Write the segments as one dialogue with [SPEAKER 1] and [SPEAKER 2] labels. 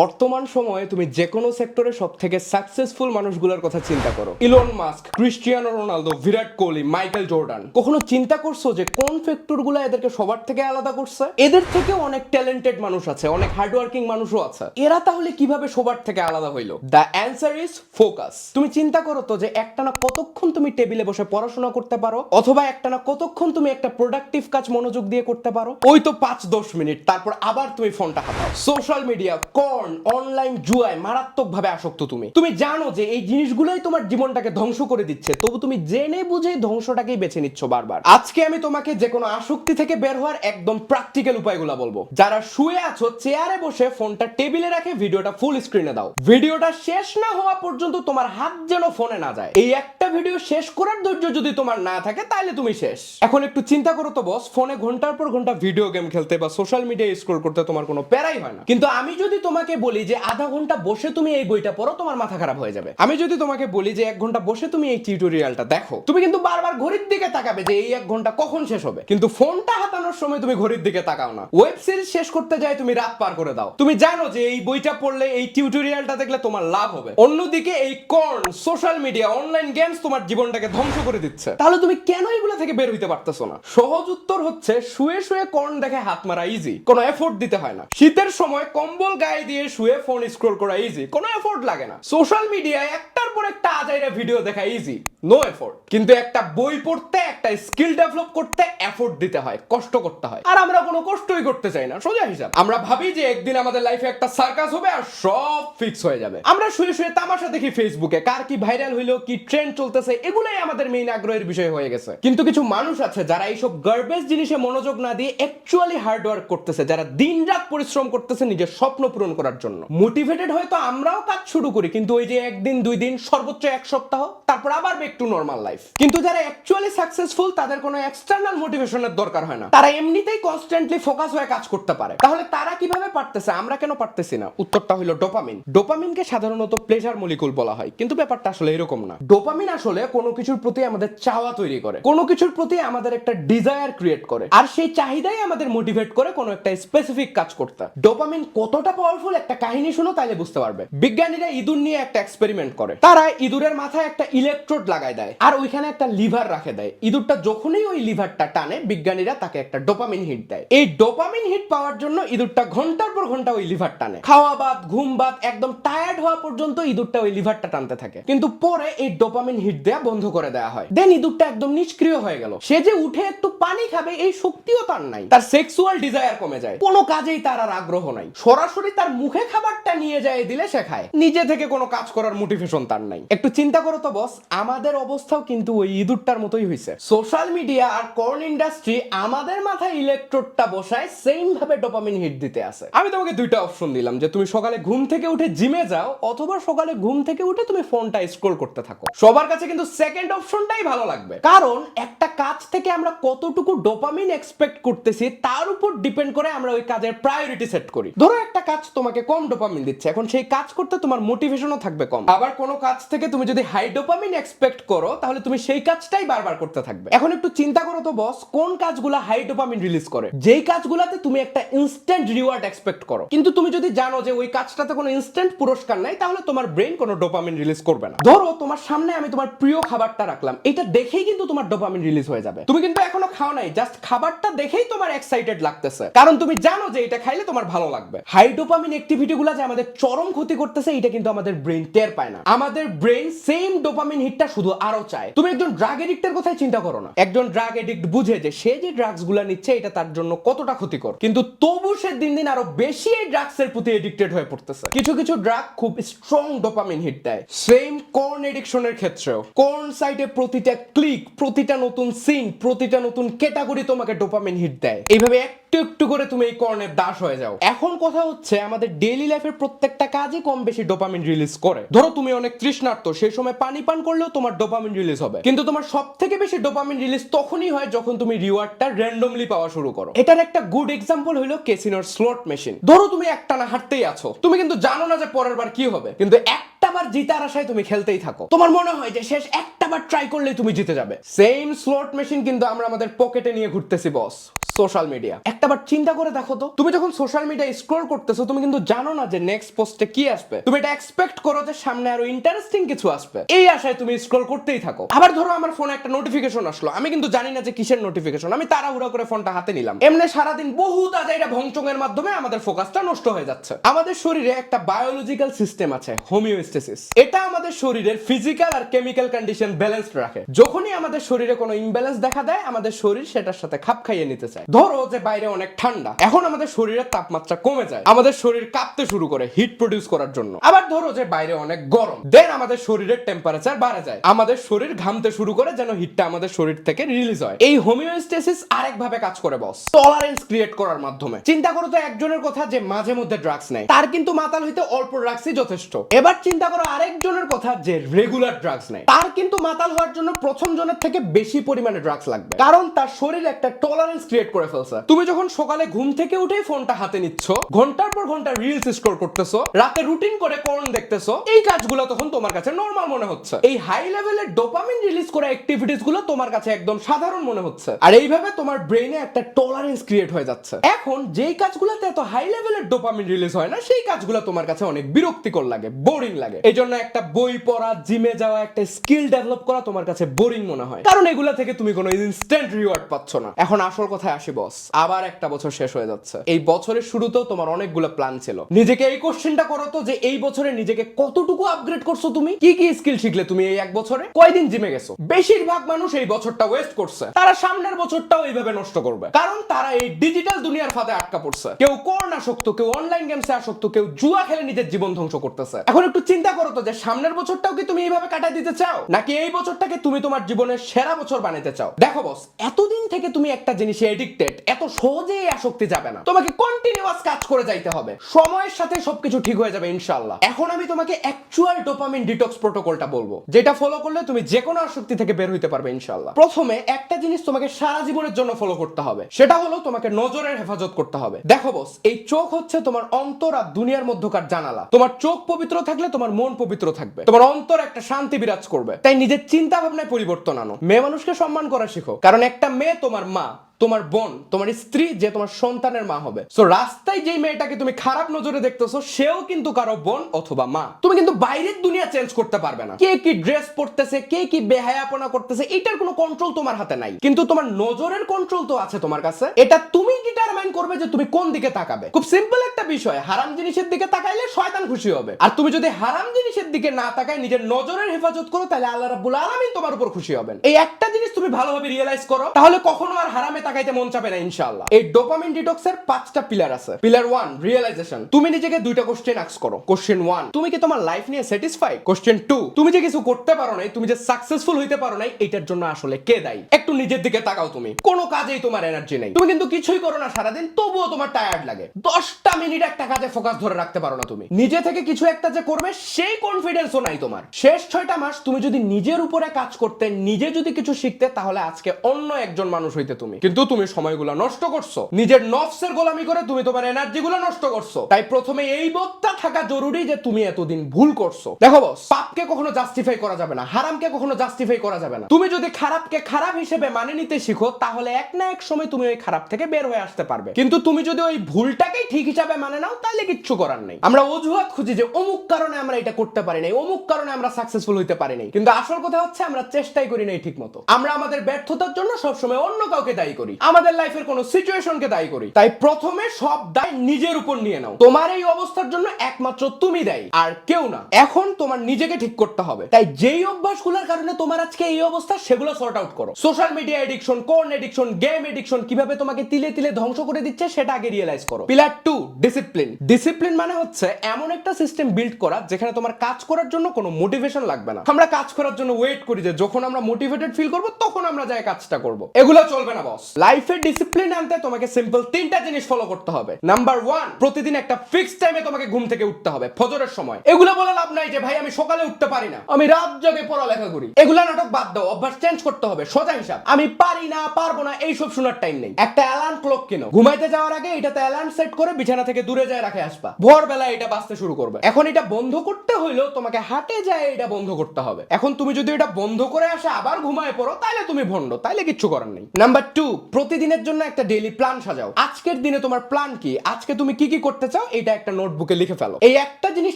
[SPEAKER 1] বর্তমান সময়ে তুমি যে কোনো সেক্টরে সব থেকে সাকসেসফুল মানুষগুলোর কথা চিন্তা করো। Elon Musk Cristiano Ronaldo Virat Kohli Michael Jordan কখনো চিন্তা করছ যে কোন ফ্যাক্টরগুলো এদেরকে সবার থেকে আলাদা করছে? এদের থেকে অনেক ট্যালেন্টেড মানুষ আছে, অনেক হার্ডওয়ার্কিং মানুষও আছে। এরা তাহলে কীভাবে সবার থেকে আলাদা হইল? দ্য অ্যান্সার ইজ ফোকাস তুমি চিন্তা করো তো যে একটানা কতক্ষণ তুমি টেবিলে বসে পড়াশোনা করতে পারো, অথবা একটানা কতক্ষণ তুমি একটা প্রোডাক্টিভ কাজ মনোযোগ দিয়ে করতে পারো? ওই তো পাঁচ দশ মিনিট, তারপর আবার তুমি ফোনটা হাতাও। সোশ্যাল মিডিয়া কর্ন অনলাইন জুয়ায় মারাত্মক ভাবে আসক্ত তুমি। তুমি জানো যে এই জিনিসগুলোই তোমার জীবনটাকে ধ্বংস করে দিচ্ছে, তবু তুমি জেনে বুঝে ধ্বংসটাকেই বেছে নিচ্ছ বারবার। আজকে আমি তোমাকে যে কোনো আসক্তি থেকে বের হওয়ার একদম প্র্যাকটিক্যাল উপায়গুলো বলব। যারা শুয়ে আছো, চেয়ারে বসে ফোনটা টেবিলে রাখে ভিডিওটা ফুল স্ক্রিনে দাও। ভিডিওটা শেষ না হওয়া পর্যন্ত তোমার হাত যেন ফোনে না যায়। এই একটা ভিডিও শেষ করার ধৈর্য যদি তোমার না থাকে তাহলে তুমি শেষ। এখন একটু চিন্তা করো তো বস ফোনে ঘণ্টার পর ঘণ্টা ভিডিও গেম খেলতে বা সোশ্যাল মিডিয়া স্ক্রল করতে তোমার কোনো প্যারাই হয় না। কিন্তু আমি যদি তোমাকে বলি যে আধা ঘণ্টা বসে তুমি এই বইটা পড়ো, তোমার মাথা খারাপ হয়ে যাবে। আমি যদি তোমাকে বলি যে এক ঘণ্টা বসে তুমি এই টিউটোরিয়ালটা দেখো, তুমি কিন্তু বারবার ঘড়ির দিকে তাকাবে যে এই এক ঘণ্টা কখন শেষ হবে। কিন্তু ফোনটা হাতানোর সময় তুমি ঘড়ির দিকে তাকাও না। ওয়েব সিরিজ শেষ করতে যাই তুমি রাত পার করে দাও। তুমি জানো যে এই বইটা পড়লে, এই টিউটোরিয়ালটা দেখলে তোমার লাভ হবে। অন্যদিকে এই corn, social media, online games তোমার জীবনটাকে ধ্বংস করে দিচ্ছে। তাহলে তুমি কেন এগুলো থেকে বের হইতে পারতেছো না? সহজ উত্তর হচ্ছে, শুয়ে শুয়ে কর্ন দেখে হাত মারা ইজি কোনো এফোর্ট দিতে হয় না। শীতের সময় কম্বল গায়ে দিয়ে শুয়ে ফোন স্ক্রল করা ইজি কোনো এফোর্ট লাগে না। সোশ্যাল মিডিয়ায় একটার পর একটা আজাইরা ভিডিও দেখা ইজি নো এফোর্ট কিন্তু একটা বই পড়তে, একটা স্কিল ডেভেলপ করতে এফোর্ট দিতে হয়, কষ্ট করতে হয়। আর আমরা কোনো কষ্টই করতে চাই না, সোজা হিসাব। আমরা ভাবি যে একদিন আমাদের লাইফে একটা সার্কাস হবে আর সব ফিক্স হয়ে যাবে। আমরা শুয়ে শুয়ে তামাশা দেখি ফেসবুকে কার কি ভাইরাল হইল, কি ট্রেন্ড চলতেছে, এগুলাই আমাদের মেইন আগ্রহের বিষয় হয়ে গেছে। কিন্তু কিছু মানুষ আছে যারা এইসব গার্বেজ জিনিসে মনোযোগ না দিয়ে অ্যাকচুয়ালি হার্ড ওয়ার্ক করতেছে, যারা দিন রাত পরিশ্রম করতেছে, নিজের স্বপ্ন পূরণ করার জন্য। মোটিভেটেড হয়তো আমরাও কাজ শুরু করি, কিন্তু ওই যে একদিন, দুই দিন, সর্বোচ্চ এক সপ্তাহ, তারপর আবার ব্যাক টু নর্মাল লাইফ কিন্তু যারা অ্যাকচুয়ালি সাকসেসফুল তাদের কোনো এক্সটার্নাল মোটিভেশনের দরকার হয় না। তারা এমনিতেই কনস্ট্যান্টলি ফোকাস হয়ে কাজ করতে পারে। তাহলে তারা কীভাবে পারতেছে? আমরা কেন পারতেছি না? উত্তরটা হলো ডোপামিন ডোপামিনকে সাধারণত প্লেজার মলিকুল বলা হয়। কিন্তু ব্যাপারটা আসলে এরকম না। ডোপামিন আসলে কোনো কিছুর প্রতি আমাদের চাওয়া তৈরি করে। কোনো কিছুর প্রতি আমাদের একটা ডিজায়ার ক্রিয়েট করে। আর সেই চাহিদাই আমাদের মোটিভেট করে কোনো একটা স্পেসিফিক কাজ করতে। ডোপামিন কতটা পাওয়ারফুল একটা কাহিনী শুনো তাহলে বুঝতে পারবে। বিজ্ঞানীরা ইঁদুর নিয়ে একটা এক্সপেরিমেন্ট করে। তারা ইঁদুরের মাথায় একটা ইলেকট্রোড লাগায় দেয়, আর ওইখানে একটা লিভার রাখে দেয়। ইঁদুরটা যখনই ওই লিভারটা টানে, বিজ্ঞানীরা তাকে একটা ডোপামিন হিট দেয়। এই ডোপামিন হিট পাওয়ার জন্য ইঁদুরটা ঘণ্টার পর ঘণ্টা ওই লিভার টানে। খাওয়া বাদ, ঘুম বাদ, একদম টায়ার্ড হওয়া পর্যন্ত ইঁদুরটা ওই লিভারটা টানতে থাকে। কিন্তু পরে এই ডোপামিন হিট দেয়া বন্ধ করে দেওয়া হয়। দেন ইঁদুরটা একদম নিষ্ক্রিয় হয়ে গেল। সে যে উঠে একটু পানি খাবে, এই শক্তিও তার নাই। তার সেক্সুয়াল ডিজায়ার কমে যায়। কোনো কাজেই তার আর আগ্রহ নাই। সরাসরি তার মুখে খাবারটা নিয়ে যায়, দিলে সে খায়। নিজে থেকে কোনো কাজ করার মোটিভেশন তার নাই। একটু চিন্তা করো তো বস আমাদের অবস্থাও কিন্তু ওই ইঁদুরটার মতোই হয়েছে সোশ্যাল মিডিয়া আর কর্ন ইন্ডাস্ট্রি আমাদের মাথায় ইলেকট্রোডটা বসায় সেম ভাবে ডোপামিন হিট দিতে আছে। আমি তোমাকে দুইটা অপশন দিলাম, যে তুমি সকালে ঘুম থেকে উঠে জিমে যাও, অথবা সকালে ঘুম থেকে উঠে তুমি ফোনটা স্ক্রোল করতে থাকো। সবার কাছে কিন্তু সেকেন্ড অপশনটাই ভালো লাগবে। কারণ একটা কাজ থেকে আমরা কতটুকু ডোপামিন এক্সপেক্ট করতেছি, তার উপর ডিপেন্ড করে আমরা ওই কাজের প্রায়োরিটি সেট করি। ধরো একটা কাজ তোমাকে কম ডোপামিন দিচ্ছে। এখন সেই কাজ করতে তোমার মোটিভেশনও থাকবে কম। আবার কোনো কাজ থেকে তুমি যদি হাই ডোপামিন এক্সপেক্ট করো, তাহলে তুমি সেই কাজটাই বারবার করতে থাকবে। এখন একটু চিন্তা করো তো বস কোন কাজগুলো হাই ডোপামিন রিলিজ করে? যেই কাজগুলোতে তুমি একটা ইনস্ট্যান্ট রিওয়ার্ড এক্সপেক্ট করো। কিন্তু তুমি যদি জানো যে ওই কাজটাতে কোনো ইনস্ট্যান্ট পুরস্কার নাই, তাহলে তোমার ব্রেন কোনো ডোপামিন রিলিজ করবে না। ধরো, তোমার সামনে আমি তোমার প্রিয় খাবারটা রাখলাম। এটা দেখেই কিন্তু তোমার ডোপামিন রিলিজ হয়ে যাবে। তুমি কিন্তু এখনও খাও নাই জাস্ট খাবারটা দেখেই তোমার এক্সাইটেড লাগতেছে। কারণ তুমি জানো যে এটা খাইলে তোমার ভালো লাগবে। হাই ডোপামিন অ্যাক্টিভিটি গুলা যে আমাদের চরম ক্ষতি করতেছে, এটা কিন্তু আমাদের ব্রেন টের পায় না। আমাদের ব্রেন সেম ডোপামিন হিটটা শুধু আরও চায়। তুমি একজন ড্রাগ এডিক্টের কথাই চিন্তা করো না। একজন ড্রাগ এডিক্ট বুঝে যে সে যে ড্রাগসগুলা নিচ্ছে, এটা তার জন্য কতটা ক্ষতিকর। কিন্তু তবু সে দিন দিন আরও বেশি এই ড্রাগস এর প্রতি এডিক্টেড হয়ে পড়তেছে। কিছু কিছু ড্রাগ খুব স্ট্রং ডোপামিন হিট দেয়। সেম কর্ন এডিকশনের ক্ষেত্রেও। কর্ন সাইটে প্রতিটা ক্লিক প্রতিটা নতুন সিন প্রতিটা নতুন ক্যাটাগরি তোমাকে ডোপামিন হিট দেয়। এইভাবে একটু একটু করে তুমি এই কর্নের দাস হয়ে যাও। এখন কথা হচ্ছে, আমাদের ডেইলি লাইফের প্রত্যেকটা কাজই কম বেশি ডোপামিন রিলিজ করে। ধরো তুমি অনেক তৃষ্ণার্ত সেই সময় পানি পান করলেও তোমার ডোপামিন রিলিজ হবে। কিন্তু তোমার সব থেকে বেশি ডোপামিন রিলিজ তখনই হয় যখন তুমি রিওয়ার্ডটা র্যান্ডমলি পাওয়া শুরু করো। এটার একটা গুড এক্সাম্পল হলো কেসিনোর স্লট মেশিন ধরো তুমি একটানা হাঁটতেই আছো। তুমি কিন্তু জানো না যে পরের বার কি হবে। কিন্তু একটা বার জিতার আশায় তুমি খেলতেই থাকো। তোমার মনে হয় যে শেষ একটা বার ট্রাই করলেই তুমি জিতে যাবে? সেম স্লট মেশিন কিন্তু আমরা আমাদের পকেটে নিয়ে ঘুরতেছি বস সোশ্যাল মিডিয়া একটাবার চিন্তা করে দেখো তো। তুমি যখন সোশ্যাল মিডিয়া স্ক্রল করতেছো, তুমি কিন্তু জানো না যে নেক্সট পোস্টে কি আসবে। তুমি এটা এক্সপেক্ট করো যে সামনে আরও ইন্টারেস্টিং কিছু আসবে। এই আশায় তুমি স্ক্রল করতেই থাকো। আবার ধরো আমার ফোনে একটা নোটিফিকেশন আসলো। আমি কিন্তু জানি না যে কিসের নোটিফিকেশন আমি তাড়াহুড়া করে ফোনটা হাতে নিলাম। এমনি সারাদিন বহু তাজা এটা ভংচঙের মাধ্যমে আমাদের ফোকাসটা নষ্ট হয়ে যাচ্ছে। আমাদের শরীরে একটা বায়োলজিক্যাল সিস্টেম আছে হোমিওস্টেসিস এটা আমাদের শরীরের ফিজিক্যাল আর কেমিক্যাল কন্ডিশন ব্যালেন্স রাখে। যখনই আমাদের শরীরে কোনো ইমব্যালেন্স দেখা দেয়, আমাদের শরীর সেটার সাথে খাপ খাইয়ে নিতে চায়। ধরো যে বাইরে অনেক ঠান্ডা, এখন আমাদের শরীরের তাপমাত্রা কমে যায়। আমাদের শরীর কাঁপতে শুরু করে হিট প্রডিউস করার জন্য। আবার ধরো যে বাইরে অনেক গরম দেন আমাদের শরীরের টেম্পারেচার বাড়ে যায়। আমাদের শরীর ঘামতে শুরু করে যেন হিটটা আমাদের শরীর থেকে রিলিজ হয়। এই হোমিওস্টেসিস আরেক ভাবে কাজ করে বস টলারেন্স ক্রিয়েট করার মাধ্যমে। চিন্তা করো তো একজনের কথা যে মাঝে মধ্যে ড্রাগস নেয়। তার কিন্তু মাতাল হইতে অল্প ড্রাগসই যথেষ্ট। এবার চিন্তা করো, আরেকজনের কথা যে রেগুলার ড্রাগস নেয়, তার কিন্তু মাতাল হওয়ার জন্য প্রথম জনের থেকে বেশি পরিমাণে ড্রাগস লাগবে। কারণ তার শরীর একটা টলারেন্স ক্রিয়েট করে ফেলছে। তুমি যখন সকালে ঘুম থেকে উঠেই ফোনটা হাতে নিচ্ছ, ঘণ্টার পর ঘণ্টা রিলস স্ক্রল করতেছো, রাতে রুটিন করে কোন দেখতেছো, এই কাজগুলো তখন তোমার কাছে নর্মাল মনে হচ্ছে। এই হাই লেভেলের ডোপামিন রিলিজ করা অ্যাক্টিভিটিসগুলো তোমার কাছে একদম সাধারণ মনে হচ্ছে। আর এইভাবে তোমার ব্রেইনে একটা টলারেন্স ক্রিয়েট হয়ে যাচ্ছে। এখন যেই কাজগুলোতে এত হাই লেভেলের ডোপামিন রিলিজ হয় না, সেই কাজগুলো তোমার কাছে অনেক বিরক্তিকর লাগে বোরিং লাগে। এই জন্য একটা বই পড়া জিমে যাওয়া, একটা স্কিল ডেভেলপ করা তোমার কাছে বোরিং মনে হয়। কারণ এগুলা থেকে তুমি কোনো ইনস্ট্যান্ট রিওয়ার্ড পাচ্ছ না। এখন আসল কথায় আসি বস আবার একটা বছর শেষ হয়ে যাচ্ছে। এই বছরের শুরুতেও তোমার অনেকগুলো প্ল্যান ছিল। নিজেকে এই কোশ্চেনটা করো তো যে এই বছরে নিজেকে কতটুকু আপগ্রেড করছ তুমি? কি কি স্কিল শিখলে তুমি এই এক বছরে? কয়দিন জিমে গেছো? বেশিরভাগ মানুষ এই বছরটা ওয়েস্ট করছে। তারা সামনের বছরটাও এইভাবে নষ্ট করবে। কারণ তারা এই ডিজিটাল দুনিয়ার ফাঁদে আটকা পড়ছে। কেউ কোন আসক্ত, কেউ অনলাইন গেমসে আসক্ত, কেউ জুয়া খেলে নিজের জীবন ধ্বংস করতেছে। এখন একটু চিন্তা করো তো যে সামনের বছরটাও কি তুমি এইভাবে কাটাই দিতে চাও? নাকি এই বছরটাকে তুমি তোমার জীবনের সেরা বছর বানাতে চাও? দেখো বস এতদিন থেকে তুমি একটা জিনিসে এডিক্টেড এত সহজে আসক্তি যাবে না। তোমাকে কন্টিনিউয়াস কাজ করে যাইতে হবে। সময়ের সাথে সবকিছু ঠিক হয়ে যাবে, ইনশাআল্লাহ। এখন আমি তোমাকে অ্যাকচুয়াল ডোপামিন ডিটক্স প্রোটোকলটা বলব, যেটা ফলো করলে তুমি যে কোনো আসক্তি থেকে বের হইতে পারবে, ইনশাআল্লাহ। প্রথমে একটা জিনিস তোমাকে সারা জীবনের জন্য ফলো করতে হবে, সেটা হলো তোমাকে নজরের হেফাজত করতে হবে। দেখো বস এই চোখ হচ্ছে তোমার অন্তর আর দুনিয়ার মধ্যকার জানালা। তোমার চোখ পবিত্র থাকলে তোমার মন পবিত্র থাকবে। তোমার অন্তর একটা শান্তি বিরাজ করবে। তাই নিজের চিন্তা ভাবনায় পরিবর্তন আনো। মেয়ে মানুষকে সম্মান করা শিখো। কারণ একটা মেয়ে তোমার মা। তোমার বোন, তোমার স্ত্রী যে তোমার সন্তানের মা হবে। সো রাস্তায় যেই মেয়েটাকে তুমি খারাপ নজরে দেখতেছো, সেও কিন্তু কারও বোন অথবা মা। তুমি কিন্তু বাইরের দুনিয়া চেঞ্জ করতে পারবে না। কে কি ড্রেস পরতেছে, কে কি বেহায়াপনা করতেছে, এটার কোনো কন্ট্রোল তোমার হাতে নাই। কিন্তু তোমার নজরের কন্ট্রোল তো আছে তোমার কাছে। এটা তুমি ডিটারমাইন করবে যে তুমি কোন দিকে তাকাবে। খুব সিম্পল একটা বিষয়, হারাম জিনিসের দিকে তাকাইলে শয়তান খুশি হবে। আর তুমি যদি হারাম জিনিসের দিকে না তাকায়, নিজের নজরের হেফাজত করো, তাহলে আল্লাহ রাব্বুল আলামিন তোমার উপর খুশি হবেন। এই একটা জিনিস তুমি ভালোভাবে রিয়েলাইজ করো, তাহলে কখনো আর হারামে তাকাইতে মন চাবে না, ইনশাআল্লাহ। এই ডোপামিন ডিটক্সের পাঁচটা পিলার আছে। পিলার ওয়ান রিয়েলাইজেশন তুমি নিজেকে দুইটা কোশ্চেন আক্স করো। কোশ্চেন ওয়ান তুমি কি তোমার লাইফ নিয়ে স্যাটিসফাইড কোশ্চেন টু তুমি যে কিছু করতে পারো নাই, তুমি যে সাকসেসফুল হইতে পারো নাই, এটার জন্য আসলে কে দায়ী? একটু নিজের দিকে তাকাও তুমি। কোনো কাজেই তোমার এনার্জি নেই। তুমি কিন্তু কিছুই করো না সারাদিন, তবুও তোমার টায়ার্ড লাগে। দশটা মিনিট একটা কাজে ফোকাস ধরে রাখতে পারো না তুমি। নিজে থেকে কিছু একটা যে করবে, সেই কনফিডেন্সও নাই তোমার। শেষ ছয়টা মাস তুমি যদি নিজের উপরে কাজ করতে, নিজে যদি কিছু শিখতে, তাহলে আজকে অন্য একজন মানুষ হইতে তুমি। কিন্তু তুমি সময়গুলো নষ্ট করছ। নিজের নফসের গোলামি করে তুমি তোমার এনার্জি গুলো নষ্ট করছ। তাই প্রথমে এই বোধটা থাকা জরুরি যে তুমি এতদিন ভুল করছ। দেখো বস পাপকে কখনো জাস্টিফাই করা যাবে না, হারামকে কখনো জাস্টিফাই করা যাবে না। তুমি যদি খারাপকে খারাপ হিসেবে মানে নিতে শিখো, তাহলে এক না এক সময় তুমি ওই খারাপ থেকে বের হয়ে আসতে পারবে। কিন্তু তুমি যদি ওই ভুলটাকেই ঠিক হিসাবে মানে নাও, তাহলে কিচ্ছু করার নেই। আমরা অজুহাত খুঁজি যে অমুক কারণে আমরা এটা করতে পারি নাই, অমুক কারণে আমরা সাকসেসফুল হইতে পারি নাই। কিন্তু আসল কথা হচ্ছে আমরা চেষ্টাই করি নাই ঠিক মতো আমরা আমাদের ব্যর্থতার জন্য সবসময় অন্য কাউকে দায়ী করি। আমাদের লাইফের কোনো সিচুয়েশনকে দায়ী করি। তাই প্রথমে সব দায় নিজের উপর নিয়ে নাও। তোমার এই অবস্থার জন্য একমাত্র তুমি দায়ী, আর কেউ না। এখন তোমার নিজেকে ঠিক করতে হবে। তাই যেই অভ্যাসগুলোর কারণে তোমার আজকে এই অবস্থা, সেগুলো সর্ট আউট করো। সোশ্যাল মিডিয়া এডিকশন কোন এডিকশন গেম এডিকশন কীভাবে তোমাকে তিলে তিলে ধ্বংস করে দিচ্ছে, সেটা আগে রিয়েলাইজ করো। পিলার টু ডিসিপ্লিন ডিসিপ্লিন মানে হচ্ছে এমন একটা সিস্টেম বিল্ড করা, যেখানে তোমার কাজ করার জন্য কোনো মোটিভেশন লাগবে না। আমরা কাজ করার জন্য ওয়েট করি যে যখন আমরা মোটিভেটেড ফিল করব, তখন আমরা যাই কাজটা করব। এগুলো চলবে না বস লাইফে ডিসিপ্লিন আনতে তোমাকে সিম্পল তিনটা জিনিস ফলো করতে হবে। নাম্বার ওয়ান প্রতিদিন একটা ফিক্সড টাইমে তোমাকে ঘুম থেকে উঠতে হবে, ফজরের সময়। এগুলো বলে লাভ নাই যে, ভাই, আমি সকালে উঠতে পারি না। আমি রাত জেগে পড়ালেখা করি। এগুলা নাটক বাদ দাও, অভ্যাস চেঞ্জ করতে হবে, সোজা হিসাব। আমি পারি না, পারব না, এইসব শোনার টাইম নেই। একটা অ্যালার্ম ক্লক কিনো। ঘুমাইতে যাওয়ার আগে এটাতে অ্যালার্ম সেট করে বিছানা থেকে দূরে যায়, রাখে আসবা। ভোরবেলা এটা বাঁচতে শুরু করবে। এখন এটা বন্ধ করতে হইলেও তোমাকে হাটে যায় এটা বন্ধ করতে হবে। এখন তুমি যদি এটা বন্ধ করে আসে, আবার ঘুমায় পড়ো তাহলে তুমি ভন্ড তাইলে কিচ্ছু করার নেই। নাম্বার টু প্রতিদিনের জন্য একটা ডেইলি প্ল্যান সাজাও। আজকের দিনে তোমার প্ল্যান কি? আজকে তুমি কি কি করতে চাও? এটা একটা নোটবুকে লিখে ফেলো। এই একটা জিনিস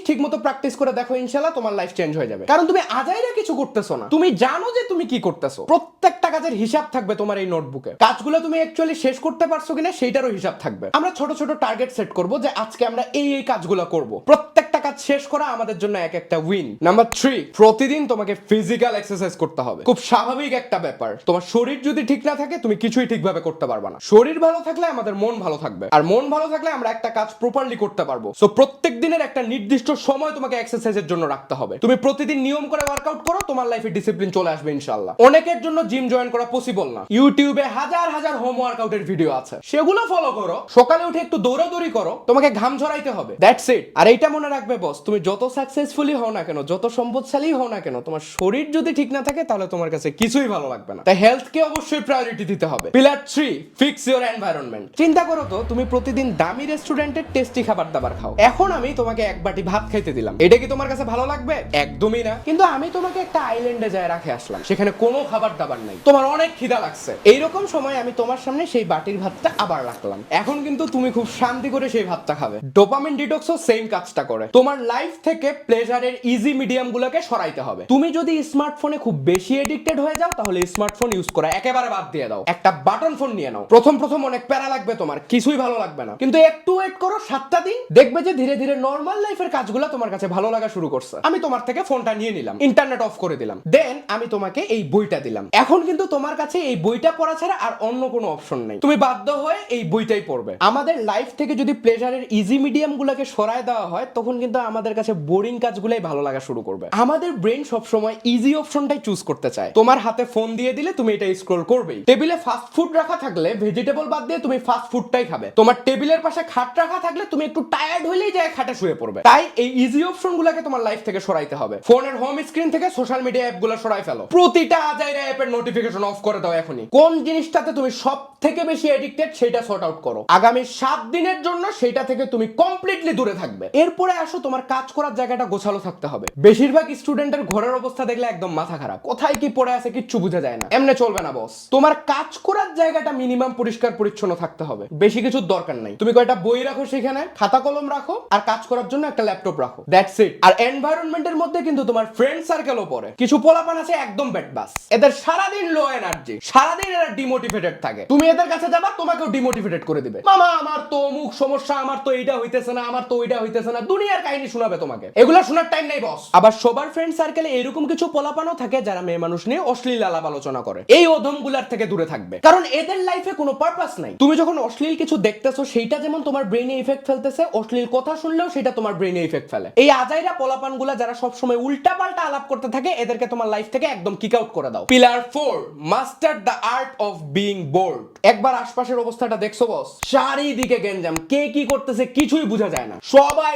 [SPEAKER 1] ঠিক মতো প্র্যাকটিস করে দেখো ইনশাল্লাহ তোমার লাইফ চেঞ্জ হয়ে যাবে। কারণ তুমি আজাইরা কিছু করতেছো না। তুমি জানো যে তুমি কি করতেছো। প্রত্যেকটা কাজের হিসাব থাকবে তোমার এই নোটবুকে কাজগুলো তুমি অ্যাকচুয়ালি শেষ করতে পারছ কিনা, সেইটারও হিসাব থাকবে। আমরা ছোট ছোট টার্গেট সেট করব যে আজকে আমরা এই এই কাজগুলো করব। প্রত্যেকটা কাজ শেষ করা আমাদের জন্য এক একটা উইন নাম্বার থ্রি প্রতিদিন তোমাকে ফিজিক্যাল এক্সারসাইজ করতে হবে। খুব স্বাভাবিক একটা ব্যাপার। তোমার শরীর যদি ঠিক না থাকে, তুমি কিছুই ঠিকভাবে করতে পারবে না। শরীর ভালো থাকলে আমাদের মন ভালো থাকবে। আর মন ভালো থাকলে আমরা একটা কাজ প্রপারলি করতে পারব। সো প্রত্যেক দিনের একটা নির্দিষ্ট সময় তোমাকে এক্সারসাইজের জন্য রাখতে হবে। তুমি প্রতিদিন নিয়ম করে ওয়ার্কআউট করো, তোমার লাইফে ডিসিপ্লিন চলে আসবে ইনশাআল্লাহ। অনেকের জন্য জিম জয়েন করা পসিবল না। ইউটিউবে হাজার হাজার হোম ওয়ার্কআউটের ভিডিও আছে। সেগুলো ফলো করো। সকালে উঠে একটু দৌড়াদৌড়ি করো। তোমাকে ঘাম ঝরাইতে হবে। দ্যাটস ইট আর এইটা মনে রাখবে বস তুমি যত সাকসেসফুলি হও না কেন, যত সম্পদশালী হও না কেন, তোমার শরীর যদি ঠিক না থাকে, তাহলে তোমার কাছে কিছুই ভালো লাগবে না। তাই হেলথকে অবশ্যই প্রায়োরিটি দিতে হবে। Pillar three fix your environment চিন্তা করো তো, তুমি প্রতিদিন দামি রেস্টুরেন্টের টেস্টি খাবার দাবার খাও। এখন আমি তোমাকে এক বাটি ভাত খাইতে দিলাম। এটা কি তোমার কাছে ভালো লাগবে? একদমই না। কিন্তু আমি তোমাকে একটা আইল্যান্ডে যায় রাখে আসলাম। সেখানে কোনো খাবার দাবার নাই। তোমার অনেক খিদা লাগছে। এইরকম সময় আমি তোমার সামনে সেই বাটির ভাতটা আবার রাখলাম। এখন কিন্তু তুমি খুব শান্তি করে সেই ভাতটা খাবে। ডোপামিন ডিটক্সও সেম কাজটা করে। তোমার লাইফ থেকে প্লেজারের ইজি মিডিয়াম গুলোকে সরাইতে হবে। তুমি যদি স্মার্টফোনে খুব বেশি এডিক্টেড হয়ে যাও, তাহলে স্মার্টফোন ইউজ করা একেবারে বাদ দিয়ে দাও। একটা বাটন ফোন নিয়ে নাও। প্রথম প্রথম অনেক প্যারা লাগবে তোমার, কিছুই ভালো লাগবে না। কিন্তু একটু ওয়েট করো, সাতটা দিন, দেখবে যে ধীরে ধীরে নর্মাল লাইফের কাজগুলো তোমার কাছে ভালো লাগা শুরু করছে। আমি তোমার থেকে ফোনটা নিয়ে নিলাম ইন্টারনেট অফ করে দিলাম। দেন আমি তোমাকে এই বইটা দিলাম। এখন কিন্তু তোমার কাছে এই বইটা পড়া ছাড়া আর অন্য কোনো অপশন নেই। তুমি বাধ্য হয়ে এই বইটাই পড়বে। আমাদের লাইফ থেকে যদি প্লেজারের ইজি মিডিয়াম গুলোকে সরায় দেওয়া হয়, তখন কিন্তু আমাদের কাছে বোরিং কাজগুলোই ভালো লাগা শুরু করবে। আমাদের ব্রেন সবসময় ইজি অপশনটাই চুজ করতে চায়। তোমার হাতে ফোন দিয়ে দিলে তুমি এটা স্ক্রল করবেই। টেবিলে ফাস্ট ফুড রাখা থাকলে ভেজিটেবল বাদ দিয়ে তুমি ফাস্ট ফুডটাই খাবে। তোমার টেবিলের পাশে খাট রাখা থাকলে তুমি একটু টায়ার্ড হলেই যায় খাটে শুয়ে পড়বে। তাই এই ইজি অপশন গুলাকে তোমার লাইফ থেকে সরাইতে হবে। ফোনের হোম স্ক্রিন থেকে সোশ্যাল মিডিয়া অ্যাপগুলো সরাই ফেলো। প্রতিটা আজাইরা অ্যাপের নোটিফিকেশন অফ করে দাও এখনই। কোন জিনিসটাতে তুমি সব থেকে বেশি এডিক্টেড সেটা সর্ট আউট করো। আগামী সাত দিনের জন্য সেটা থেকে তুমি কমপ্লিটলি দূরে থাকবে। এরপরে আসো তোমার কাজ করার জায়গাটা গোছালো থাকতে হবে। বেশিরভাগ স্টুডেন্টের ঘরের অবস্থা দেখলে একদম মাথা খারাপ। কোথায় কি পড়ে আছে কিচ্ছু বোঝা যায় না। এমনি চলবে না বস তোমার কাজ করার জায়গাটা মিনিমাম পরিষ্কার পরিচ্ছন্ন থাকতে হবে। বেশি কিছুর দরকার নাই। তুমি কয়টা বই রাখো সেখানে? খাতা কলম রাখো আর কাজ করার জন্য একটা ল্যাপটপ রাখো। দ্যাটস ইট আর এনভায়রনমেন্টের মধ্যে কিন্তু তোমার ফ্রেন্ড সার্কেলও পড়ে। কিছু পোলাপান আছে একদম ব্যাড বাস এদের সারাদিন লো এনার্জি সারাদিন এরা ডিমোটিভেটেড থাকে। তুমি এদের কাছে যাবা, তোমাকেও ডিমোটিভেটেড করে দিবে। মামা, আমার তো অমুক সমস্যা, আমার তো এইটা হইতেছে না, আমার তো ওইটা হইতেছে না। দুনিয়ার কাহিনী শোনাবে তোমাকে। এগুলো শোনার টাইম নেই বস আবার সবার ফ্রেন্ড সার্কেলে এরকম কিছু পোলাপানও থাকে যারা মেয়ে মানুষ নিয়ে অশ্লীল আলাপ আলোচনা করে। এই অধমগুলার থেকে দূরে থাকবে। কারণ এদের লাইফে কোনো পারপাস নাই। তুমি যখন অশ্লীল কিছু দেখতেছো সেইটা যেমন তোমার ব্রেনে ইফেক্ট ফেলতেছে অশ্লীল কথা শুনলেও সেটা তোমার ব্রেনে ইফেক্ট ফেলে। এই আজাইরা পোলাপানগুলা যারা সবসময় উল্টা পাল্টা আলাপ করতে থাকে এদেরকে তোমার লাইফ থেকে একদম কিক আউট করে দাও। Pillar four master the art of being bored একবার আশপাশের অবস্থাটা দেখছ বস চারিদিকে গেঞ্জাম কে কি করতেছে কিছুই বোঝা যায় না। সবাই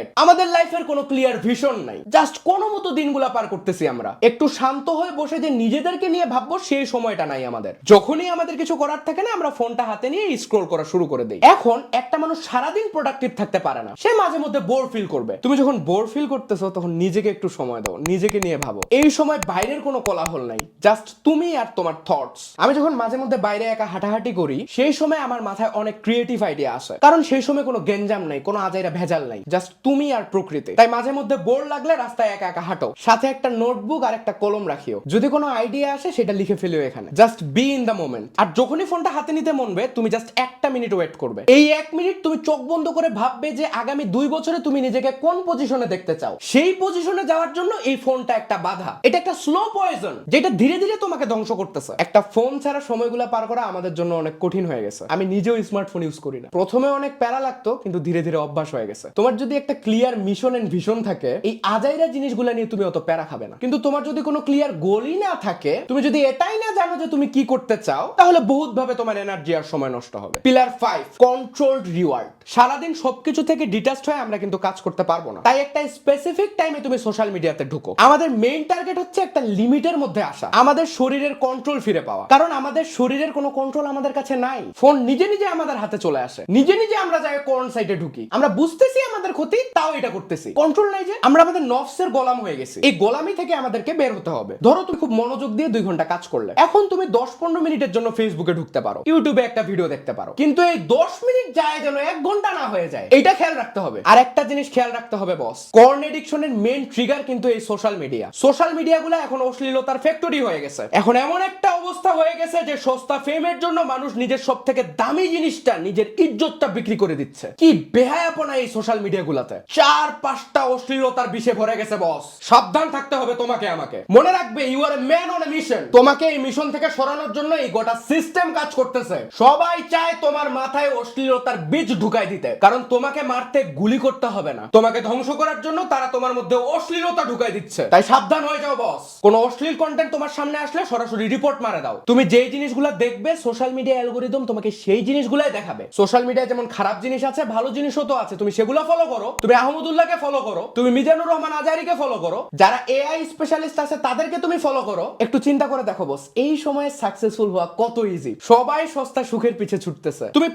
[SPEAKER 1] ডিস্ট্রাক্টেড আমাদের লাইফের কোনো ক্লিয়ার ভিশন নাই। জাস্ট কোনো মতো দিনগুলা পার করতেছি আমরা। একটু শান্ত হয়ে বসে যে নিজেদেরকে নিয়ে ভাববো সেই সময়টা নাই আমাদের। যখনই আমাদের কিছু করার থাকে না, আমরা ফোনটা হাতে নিয়ে স্ক্রোল করা শুরু করে দেই। এখন একটা মানুষ সারাদিন প্রোডাক্টিভ থাকতে পারে না। সে মাঝে মধ্যে বোর ফিল করবে। তুমি যখন বোর ফিল করতেছো, তখন নিজেকে একটু সময় দাও, নিজেকে নিয়ে ভাবো। এই সময় বাইরের কোনো কোলাহল নাই। জাস্ট তুমি আর তোমার থটস আমি যখন মাঝে মধ্যে বাইরে একা হাঁটাহাঁটি করি, সেই সময় আমার মাথায় অনেক ক্রিয়েটিভ আইডিয়া আসে কারণ সেই সময় কোনো গেঞ্জাম নাই, কোনো আজাইরা ভেজাল নাই। জাস্ট তুমি আর প্রকৃতি। তাই মাঝে মধ্যে বোর লাগলে রাস্তায় একা একা হাঁটো। সাথে একটা নোটবুক আর একটা কলম রাখিও। যদি কোনো আইডিয়া আসে, সেটা লিখে ফেলিও এখানে। Just be in the moment আর যখনই ফোনটা হাতে নিতে মনবে তুমি জাস্ট একটা মিনিট ওয়েট করবে। এই এক মিনিট তুমি চোখ বন্ধ করে ভাববে যে, আগামী দুই বছরে তুমি নিজেকে কোন পজিশনে দেখতে চাও? সেই পজিশনে যাওয়ার জন্য এই ফোনটা একটা বাধা। এটা একটা স্লো পয়জন যেটা ধীরে ধীরে তোমাকে ধ্বংস করতেছে। একটা ফোন ছাড়া সময়গুলো পার করা আমাদের জন্য অনেক কঠিন হয়ে গেছে। আমি নিজেও স্মার্টফোন ইউজ করি না। প্রথমে অনেক প্যারা লাগতো, কিন্তু ধীরে ধীরে অভ্যাস হয়ে গেছে। তোমার যদি একটা ক্লিয়ার মিশন এন্ড ভিশন থাকে, এই আজাইরা জিনিসগুলো নিয়ে তুমি অত প্যারা খাবে না। কিন্তু তোমার যদি কোনো ক্লিয়ার গোলই না থাকে, তুমি যদি এটাই না জানো যে তুমি কি করতে চাও, তাহলে বহুত ভাবে তোমার এনার্জি আর সময় নষ্ট হবে। পিলার ফাইভ কন্ট্রোলড রিওয়ার্ড সারাদিন সবকিছু থেকে ডিটাচড হয়ে আমরা কিন্তু কাজ করতে পারব না। তাই একটা স্পেসিফিক টাইমে তুমি সোশ্যাল মিডিয়াতে ঢুকো। আমাদের মেইন টার্গেট হচ্ছে একটা লিমিটের মধ্যে আসা। আমাদের শরীরের কন্ট্রোল ফিরে পাওয়া। কারণ আমাদের শরীরের কোনো কন্ট্রোল আমাদের কাছে নাই। ফোন নিজে নিজে আমাদের হাতে চলে আসে। নিজে নিজে আমরা যাই কোন সাইডে ঢুকি। আমরা বুঝতেছি আমাদের ক্ষতি তাও এটা করতেছি। কন্ট্রোল নাই যে, আমরা আমাদের নফসের গোলাম হয়ে গেছি। এই গোলামি থেকে আমাদেরকে বের হতে হবে। ধরো তুমি খুব মনোযোগ দিয়ে দুই ঘণ্টা কাজ করলে। এখন তুমি দশ পনেরো মিনিটের জন্য ফেসবুকে ঢুকতে পারো ইউটিউবে একটা ভিডিও দেখতে পারো। কিন্তু এই দশ মিনিট যায় যেন এক ঘণ্টা না হয়ে যায়, এটা খেয়াল রাখতে হবে। আর একটা জিনিস খেয়াল রাখতে হবে বস কর্ন এডিকশনের মেন ট্রিগার কিন্তু এই সোশ্যাল মিডিয়া সোশ্যাল মিডিয়া গুলো এখন অশ্লীলতার ফ্যাক্টরি হয়ে গেছে। এখন এমন একটা অবস্থা হয়ে গেছে যে সস্তা ফেমের জন্য মানুষ নিজের সব থেকে দামি জিনিসটা, নিজের ইজ্জতটা বিক্রি করে দিচ্ছে। কি বেহায়াপনা এই সোশ্যাল মিডিয়া গুলাতে চার পাঁচটা অশ্লীলতার বিষে ভরে গেছে, বস। সাবধান থাকতে হবে তোমাকে আমাকে। মনে রাখবে you are man on a mission তোমাকে এই মিশন থেকে সরানোর জন্য এই গোটা সিস্টেম কাজ করতেছে। সবাই চায় তোমার মাথায় অশ্লীলতার বীজ ঢুকাই দিতে। কারণ তোমাকে মারতে গুলি করতে হবে না। তোমাকে ধ্বংস করার জন্য তারা তোমার মধ্যে অশ্লীলতা ঢুকাই দিচ্ছে। তাই সাবধান হয়ে যাও, বস। কোন অশ্লীল কন্টেন্ট তোমার সামনে আসলে সরাসরি রিপোর্ট মারা দাও। তুমি যেই জিনিসগুলো দেখবে সোশ্যাল মিডিয়া অ্যালগোরিদম তোমাকে সেই জিনিসগুলাই দেখাবে। সোশ্যাল মিডিয়ায় যেমন খারাপ জিনিস আছে, ভালো জিনিসও তো আছে। তুমি সেগুলো ফলো করো। তুমি আহমদুল্লাহকে ফলো করো, তুমি মিজানুর রহমান আজারিকে ফলো করো, যারা এআই স্পেশালিস্ট আছে তাদেরকে তুমি ফলো করো। একটু চিন্তা করে দেখো বস এই সময়ে সাকসেসফুল হওয়া কত ইজি সবাই সস্তা সুখের পিছে ছুটতেছে। তুমি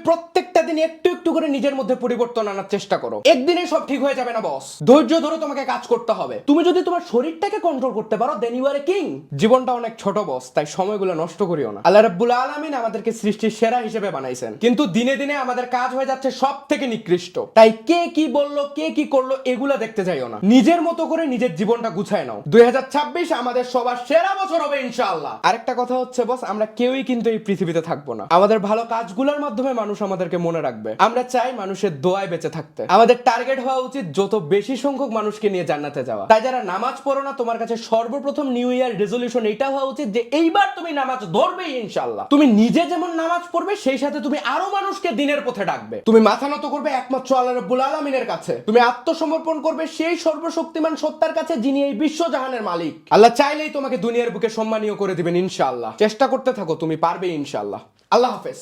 [SPEAKER 1] প্রত্যেকটা দিন একটু একটু করে নিজের মধ্যে পরিবর্তন আনার চেষ্টা করো। একদিনে সব ঠিক হয়ে যাবে না বস ধৈর্য ধরে তোমাকে কাজ করতে হবে। তুমি যদি তোমার শরীরটাকে কন্ট্রোল করতে পারো দেন ইউ আর কিং জীবনটা অনেক ছোট বস তাই সময়গুলো নষ্ট করিও না। আল্লাহ রাব্বুল আলামিন আমাদেরকে সৃষ্টির সেরা হিসেবে বানাইছেন। কিন্তু দিনে দিনে আমাদের কাজ হয়ে যাচ্ছে সব থেকে নিকৃষ্ট। তাই কে কি বলল, কে কি করল, এগুলা দেখতে যাইও না। নিজের মতো করে নিজের জীবনটা গুছায় নাও। দুই হাজার ছাব্বিশ আমাদের সবার সেরা বছর হবে, ইনশাআল্লাহ। আরেকটা কথা হচ্ছে বস আমরা কেউই কিন্তু এই পৃথিবীতে থাকব না। আমাদের ভালো কাজগুলোর মাধ্যমে মানুষ আমাদেরকে মনে রাখবে। আমরা চাই মানুষের দোয়ায় বেঁচে থাকতে। আমাদের টার্গেট হওয়া উচিত যত বেশি সংখ্যক মানুষকে নিয়ে জান্নাতে যাওয়া। তাই যারা নামাজ পড়ো না, তোমার কাছে সর্বপ্রথম নিউ ইয়ার রেজলিউশন এটা হওয়া উচিত যে এইবার তুমি নামাজ ধরবেই ইনশাআল্লাহ। তুমি নিজে যেমন নামাজ পড়বে, সেই সাথে তুমি আরও মানুষকে দিনের পথে ডাকবে। তুমি মাথা নত করবে একমাত্র আল্লাহ রাব্বুল আলামিনের কাছে। তুমি আত্মসমর্পণ করবে সেই সর্বশক্তিমান সত্তার কাছে যিনি এই বিশ্ব জাহানের মালিক। আল্লাহ চাইলেই তোমাকে দুনিয়ার বুকে সম্মানীয় করে দিবেন ইনশাআল্লাহ। চেষ্টা করতে থাকো, তুমি পারবে ইনশাআল্লাহ। আল্লাহ হাফেজ।